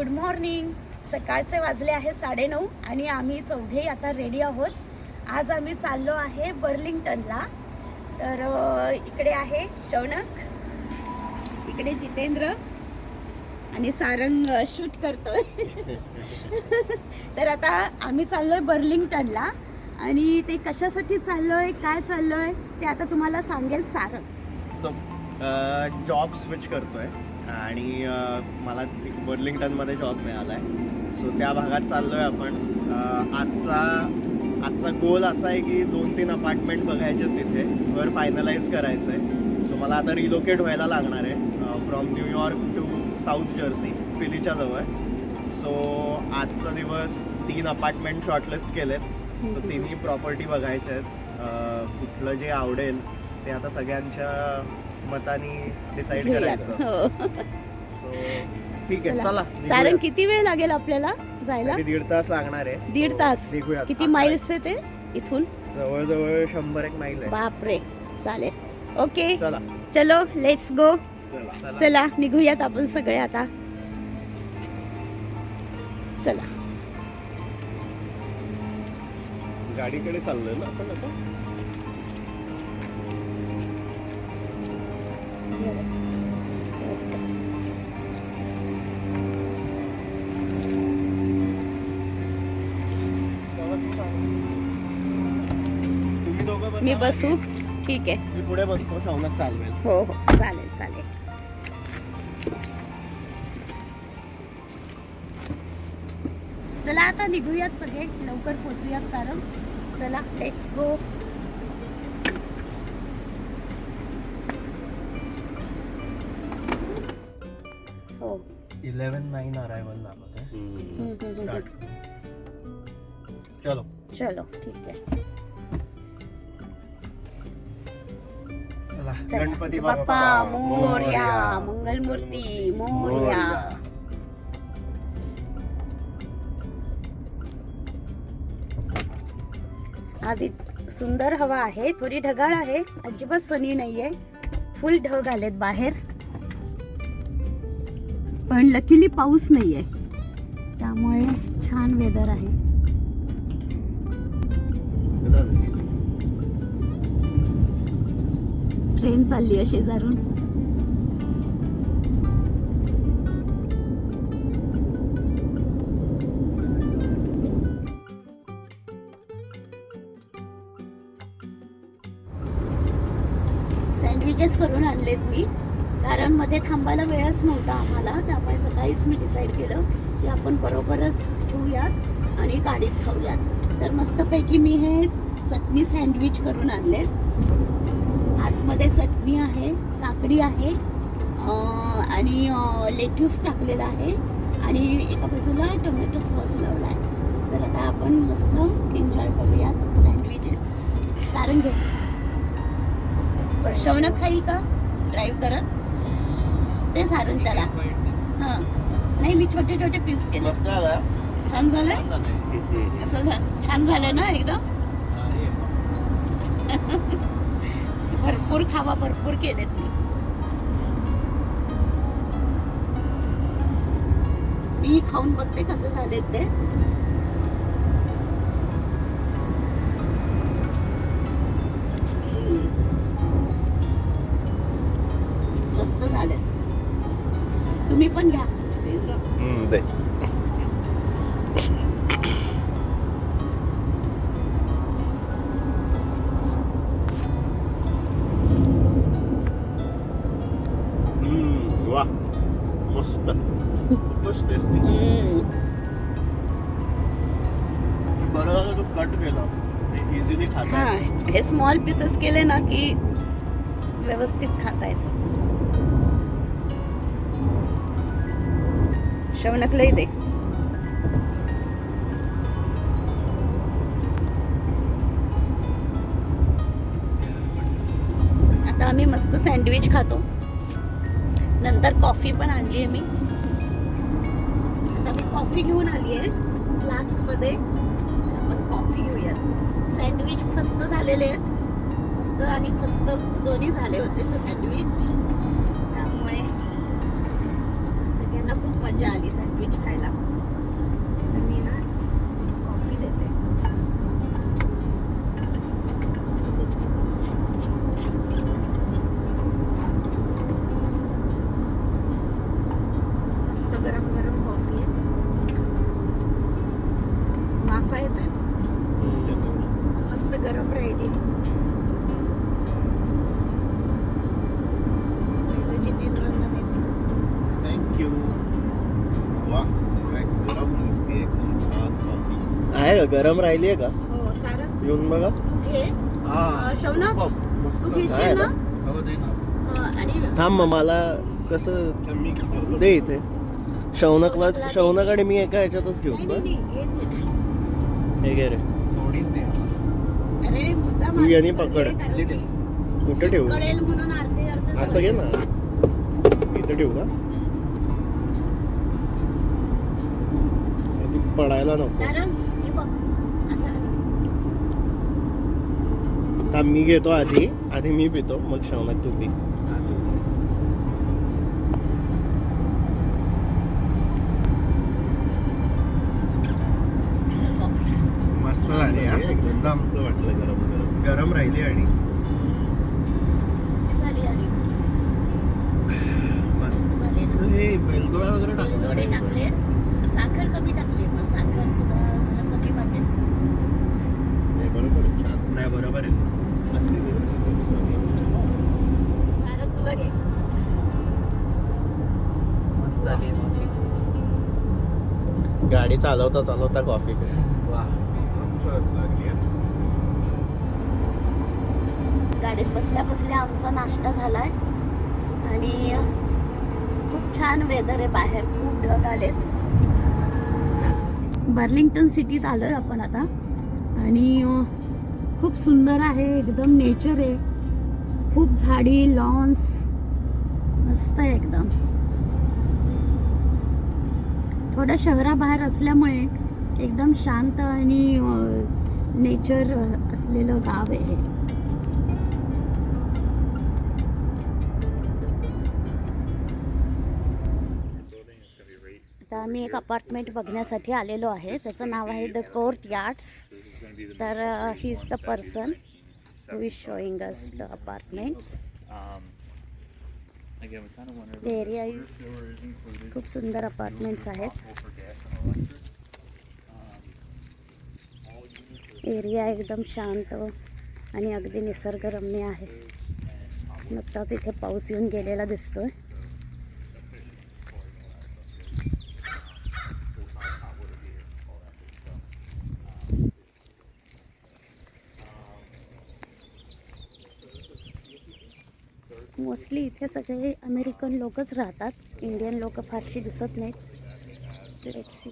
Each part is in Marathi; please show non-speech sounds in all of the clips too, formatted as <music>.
Good morning. सकाळचे वाजले आहे साडेनऊ आणि आम्ही चौघेही आता रेडी आहोत. आज आम्ही चाललो आहे बर्लिंग्टनला. तर इकडे आहे शौनक इकडे जितेंद्र आणि सारंग शूट करतोय. <laughs> तर आता आम्ही चाललोय बर्लिंग्टनला आणि ते कशासाठी चाललोय काय चाललोय ते आता तुम्हाला सांगेल सारंग. सो जॉब स्विच करतोय. आणि मला एक बर्लिंग्टनमध्ये जॉब मिळाला आहे सो त्या भागात चाललोय आपण. अ, आजचा आजचा गोल असा आहे की दोन तीन अपार्टमेंट बघायचे आहेत तिथे. घर फायनलाइज करायचं आहे सो मला आता रिलोकेट व्हायला लागणार आहे. From New York to South Jersey फिलीच्या जवळ. सो आजचा दिवस तीन अपार्टमेंट शॉर्टलिस्ट केलेत. सो तिन्ही प्रॉपर्टी बघायच्या आहेत. कुठलं जे आवडेल ते आता सगळ्यांच्या मताने डिसाईड. करायचं. हो. सो ठीक आहे चला. किती वेळ लागेल आपल्याला जायला? तरी दीड तास लागणार आहे. दीड So, तास. निघूयात. किती माइल्स आहे ते? इथून? जवळजवळ शंभर एक आहे. बापरे. चालेल. ओके चला. चलो लेट्स गो चला. चला निघूयात आपण सगळे आता. चला. गाडीकडे चाललोय ना आपण आता? मी बसू. ठीक आहे. मी पुढे बसतो शौनक चालवेल हो हो. चालेल चालेल. चला आता निघूयात सगळे. लवकर पोचूयात सारं. चला let's go eleven nine arrival hmm, hmm, hmm. Start चलो. चलो ठीक आहे. चला चला. गणपती बाप्पा. मोर्या मंगलमूर्ती मोर्या. आज इत सुंदर हवा आहे थोडी ढगाळ आहे. अजिबात सनी नाहीये. फुल ढग आलेत बाहेर. पण लकीली पाऊस नाही आहे त्यामुळे छान वेदर आहे. ट्रेन चालली आहे शेजारून. सँडविचेस करून मध्ये थांबायला वेळच नव्हता आम्हाला. त्यामुळे सकाळीच मी डिसाईड केलं की आपण बरोबरच ठेवूयात आणि गाडीत खाऊयात. तर मस्तपैकी मी हे चटणी सँडविच करून आणलेत आतमध्ये चटणी आहे काकडी आहे आणि लेट्यूस टाकलेला आहे आणि एका बाजूला टोमॅटो सॉस लावला आहे तर आता आपण मस्त एन्जॉय करूयात सँडविचेस सारंग घे. शौनक खाईल का? ड्राईव्ह करत? ते सारण त्याला. हां. नाही मी छोटे छोटे पीस केले. छान झालं. असं छान झालं ना एकदम? भरपूर खावा भरपूर केलेत मी. मी खाऊन बघते कसे झालेत ते. कट केलं. इझिली हा खाता हे स्मॉल पीसेस केले ना की व्यवस्थित खाता येतं. शवनकलाही दे. आता आम्ही मस्त सँडविच खातो. नंतर कॉफी पण आणली आहे मी. आता मी कॉफी घेऊन आली आहे फ्लास्कमध्ये झालेले आहेत. मस्त आणि फस्त दोन्ही झाले होते सँडविच त्यामुळे सगळ्यांना खूप मजा आली सँडविच खायला तर मी ना कॉफी देते मस्त गरम गरम कॉफी आहे वाफा येतात मस्त गरम राहिली पहिलं जितेंद्रला देते थँक्यू वा काय गरम दिसते एकदम छान कॉफी आहे का गरम राहिली आहे का? हो सारं. येऊन बघा. तू घे. अं, शौनक मस्त. तू आहे घेशील ना? ना हो दे ना. अं, आणि थांब मग मला कसं तर मी घेतो. दे इथे. शौनकला शौनकडे मी एका ह्याच्यातच घेऊ. नाही का नाही नाही, घे तू. हे घे रे. थोडीच दे. अरे मुद्दा तू याने पकड. कारण लिटिल. की कुठे ठेवू? कळेल म्हणून अर्धे अर्धे असं घे ना. इथे ठेवू का? पडायला नको. सारंग हे बघ असं थांब मी घेतो आधी आधी मी पितो मग शौनक तू पी. कॉफी मस्त झाली हा. एकदम मस्त वाटलं गरम गरम. गरम राहिली आणि. मस्त हे बेलदोळा वगैरे वेलदोडे चालवता चालवता कॉफी पे वा मस्त लागली आहे. गाडीत बसल्या बसल्या आमचा नाश्ता झालाय. आणि खूप छान वेदर आहे बाहेर खूप ढग आलेत. बर्लिंग्टन सिटीत आलोय आपण आता. आणि खूप सुंदर आहे एकदम नेचर आहे. खूप झाडी लॉन्स मस्त आहे एकदम. थोड्या शहराबाहेर असल्यामुळे एकदम शांत आणि नेचर असलेलं गाव आहे आता आम्ही एक अपार्टमेंट बघण्यासाठी आलेलो आहे. त्याचं नाव आहे द कोर्ट यार्ड्स तर he is the person who is showing us the apartments area खूप सुंदर अपार्टमेंट्स आहेत. एरिया एकदम शांत आणि अगदी निसर्गरम्य आहे. नुकताच इथे पाऊस येऊन गेलेला दिसतोय. मोस्टली इथे सगळे अमेरिकन लोकच राहतात. इंडियन लोक फारशी दिसत नाहीत. सी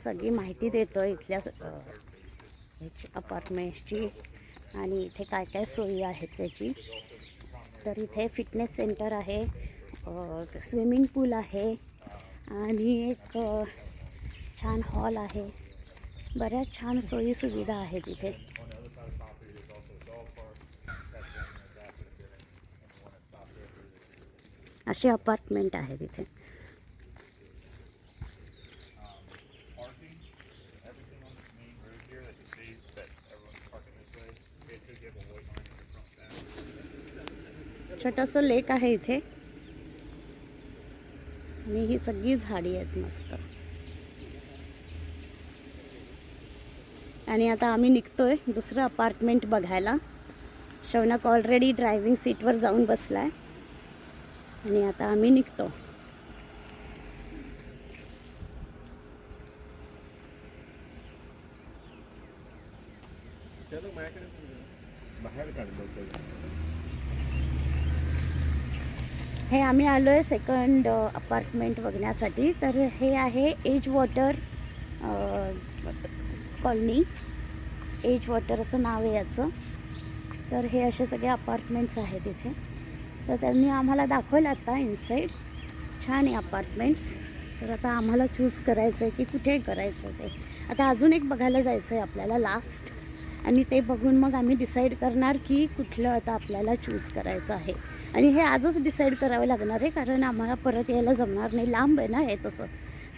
सगळी माहिती देतो इथल्या अपार्टमेंट्सची आणि इथे काय काय सोयी आहेत त्याची. तर इथे फिटनेस सेंटर आहे स्विमिंग पूल आहे आणि एक छान हॉल आहे. बऱ्याच छान सोयीसुविधा आहेत इथे. असे अपार्टमेंट आहेत इथे. छोटंसं लेक आहे इथे. आणि ही सगळी झाडी आहेत मस्त. आणि आता आम्ही निघतोय दुसरं अपार्टमेंट बघायला. शौनक ऑलरेडी ड्रायव्हिंग सीटवर जाऊन बसला आहे आणि आता आम्ही निघतो चलो माझ्याकडे बाहेर काढलं हे आम्ही आलो आहे सेकंड अपार्टमेंट बघण्यासाठी. तर हे आहे Edgewater colony Edgewater असं नाव आहे याचं. तर हे असे सगळे अपार्टमेंट्स आहेत इथे. तर त्यांनी आम्हाला दाखवलं आता इनसाईड छान आहे अपार्टमेंट्स तर आता आम्हाला चूज करायचं आहे की कुठे करायचं ते. आता अजून एक बघायला जायचं आहे आपल्याला लास्ट आणि ते बघून मग आम्ही डिसाईड करणार की कुठलं आता आपल्याला चूज करायचं आहे. आणि हे आजच डिसाईड करावं लागणार आहे कारण आम्हाला परत यायला जमणार नाही. लांब आहे ना हे तसं.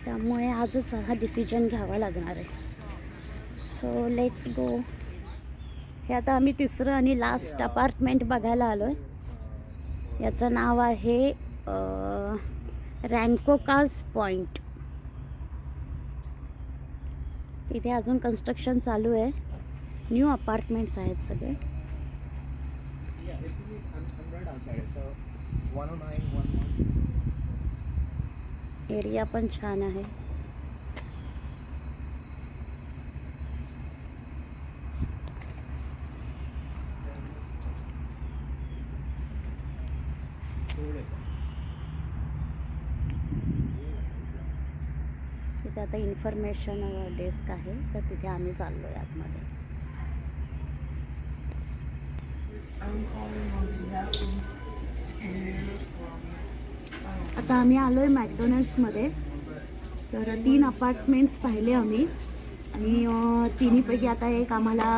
त्यामुळे आजच हा डिसिजन घ्यावा लागणार आहे. सो लेट्स गो हे आता आम्ही तिसरं आणि लास्ट अपार्टमेंट बघायला आलो आहे याचं नाव आहे रँकोकास पॉईंट तिथे अजून कन्स्ट्रक्शन चालू आहे. न्यू अपार्टमेंट्स आहेत सगळे. I'm right outside it. So 109, 11. Area पण छान आहे तिथे आता इन्फॉर्मेशन डेस्क आहे तर तिथे आम्ही चाललो आहे आतमध्ये आता आम्ही आलो आहे मॅकडोनल्ड्समध्ये. तर तीन अपार्टमेंट्स पाहिले आम्ही. आणि तिन्हीपैकी आता एक आम्हाला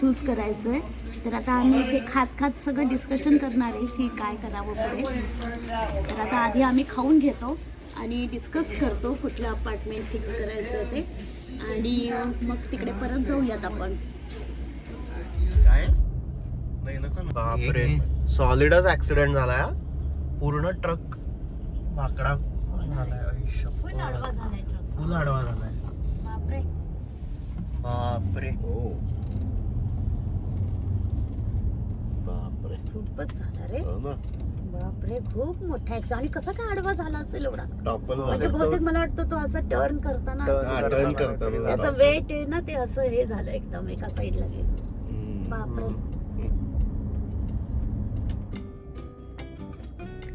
चूज करायचं आहे तर आता आम्ही ते खात खात सगळं डिस्कशन करणार आहे की काय करावं पुढे. तर आता आधी आम्ही खाऊन घेतो आणि डिस्कस करतो कुठलं अपार्टमेंट फिक्स करायचं आहे ते. आणि मग तिकडे परत जाऊयात आपण. काय? नाही नको ना. बापरे. सॉलिडच ऍक्सिडेंट झालाय हा. पूर्ण ट्रक माकडा झालाय. फुल आडवा झालाय ट्रक. फुल आडवा झालाय. बापरे. बापरे. हो. बापरे. खूपच झाला रे. हो ना. बापरे खूप मोठा ऍक्सिडेंट आणि कसा काय आडवा झाला असेल एवढा? टॉपल म्हणजे बहुतेक मला वाटतं तो असं टर्न करताना turn करताना त्याचं झाला. वेट आहे ना ते असं हे झालं एकदम एका साईडला गेलं. बापरे.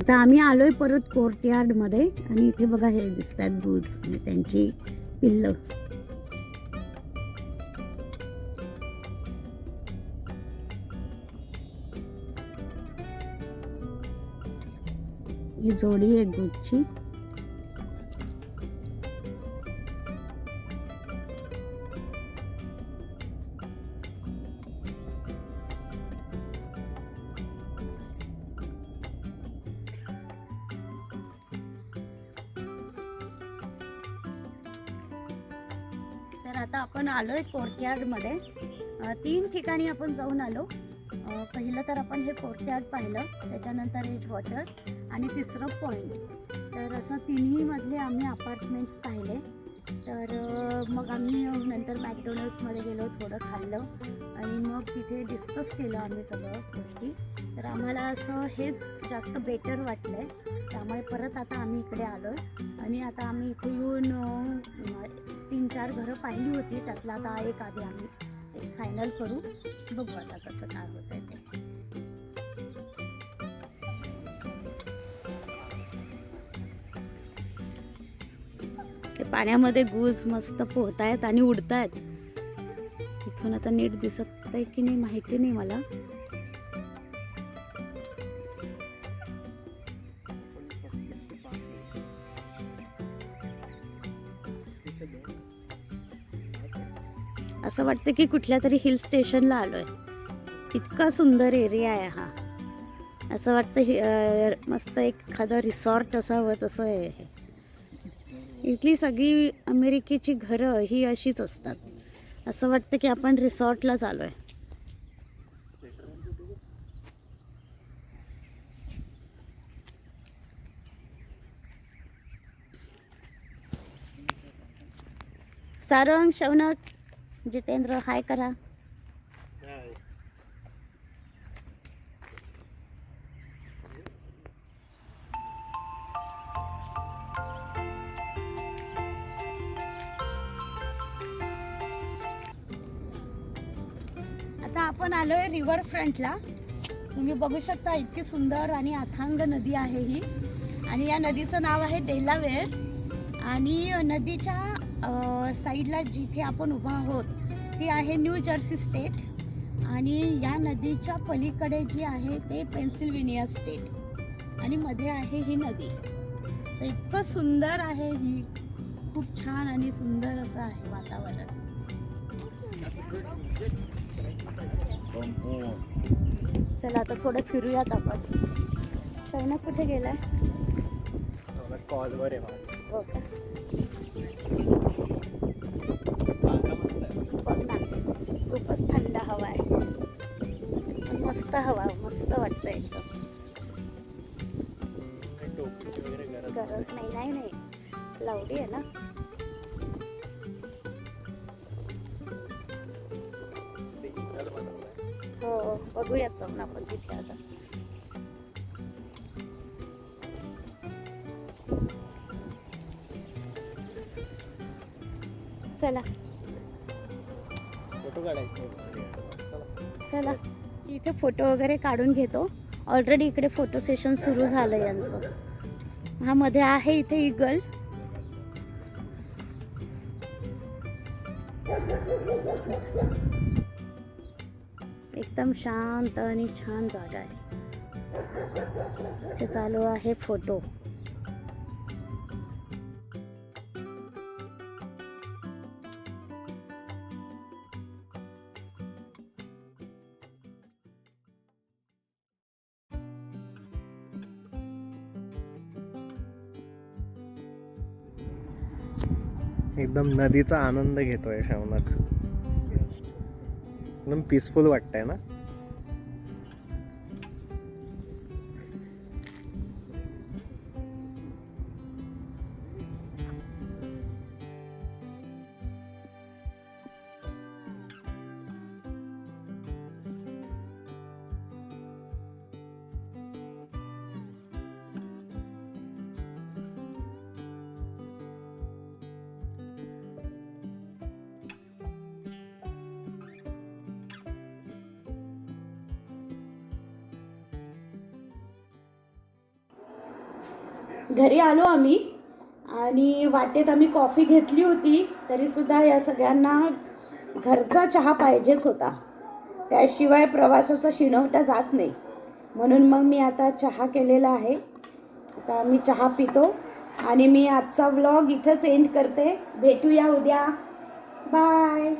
आता आम्ही आलोय परत कोर्टयार्डमध्ये आणि इथे बघा हे दिसतात बूज म्हणजे आणि त्यांची पिल्ल. ही जोडी आहे गुजची आता आपण आलो आहे कोर्टयार्डमध्ये तीन ठिकाणी आपण जाऊन आलो. पहिलं तर आपण हे कोर्टयार्ड पाहिलं त्याच्यानंतर एज वॉटर आणि तिसरं पॉईंट तर असं तिन्हीमधले आम्ही अपार्टमेंट्स पाहिले. तर मग आम्ही नंतर मॅकडोनल्ड्समध्ये गेलो थोडं खाल्लं आणि मग तिथे डिस्कस केलं आम्ही सगळं गोष्टी. तर आम्हाला असं हेच जास्त बेटर वाटलं आहे त्यामुळे परत आता आम्ही इकडे आलो आणि आता आम्ही इथे येऊन तीन चार घरं पाहिली होती. त्यातला आता एक आधी आम्ही एक फायनल करू. बघू आता कसं काय होतं ते. ते पाण्यामध्ये गुज मस्त पोहतायत आणि उडतायत. इथून आता नीट दिसत आहे की नाही माहिती नाही मला. असं वाटतं की कुठल्या तरी हिल स्टेशनला आलोय. इतका सुंदर एरिया आहे हा. असं वाटतं हि- मस्त एखादं रिसॉर्ट असावं तसं आहे. इथली सगळी अमेरिकेची घरं ही अशीच असतात. असं वाटतं की आपण रिसॉर्टलाच आलोय. सारंग शौनक. जितेंद्र हाय करा. आता आपण आलोय रिव्हर फ्रंटला तुम्ही बघू शकता इतकी सुंदर आणि अथांग नदी आहे ही. आणि या नदीचं नाव आहे डेलावेर. आणि नदीच्या साईडला जिथे आपण उभा आहोत ती आहे न्यू जर्सी स्टेट आणि या नदीच्या पलीकडे जी आहे ते पेन्सिल्वेनिया स्टेट आणि मध्ये आहे ही नदी. तर इतकं सुंदर आहे ही. खूप छान आणि सुंदर असं आहे वातावरण. चला आता थोडं फिरूयात आपण. शौनक कुठे गेलाय? कॉलवर आहे मस्त हवा मस्त वाटतं एकदम गरज नाही. नाही नाही लावली आहे ना. हो बघूयात जाऊन आपण तिथे आता फोटो वगैरे काढून घेतो. ऑलरेडी इकडे फोटो सेशन सुरू झालं यांचं. हा मध्ये आहे इथे इगल एकदम शांत आणि छान जागा आहे. ते चालू आहे फोटो एकदम नदीचा आनंद घेतोय शौनक एकदम पीसफुल वाटतंय ना? घरी आलो आम्ही आणि वाटेत आम्ही कॉफी घेतली होती तरीसुद्धा या सगळ्यांना घरचा चहा पाहिजेच होता. त्याशिवाय प्रवासाचा शिणवटा जात नाही. म्हणून मग मी आता चहा केलेला आहे. आता आम्ही चहा पितो आणि मी आजचा व्लॉग इथंच एंड करते. भेटूया उद्या. बाय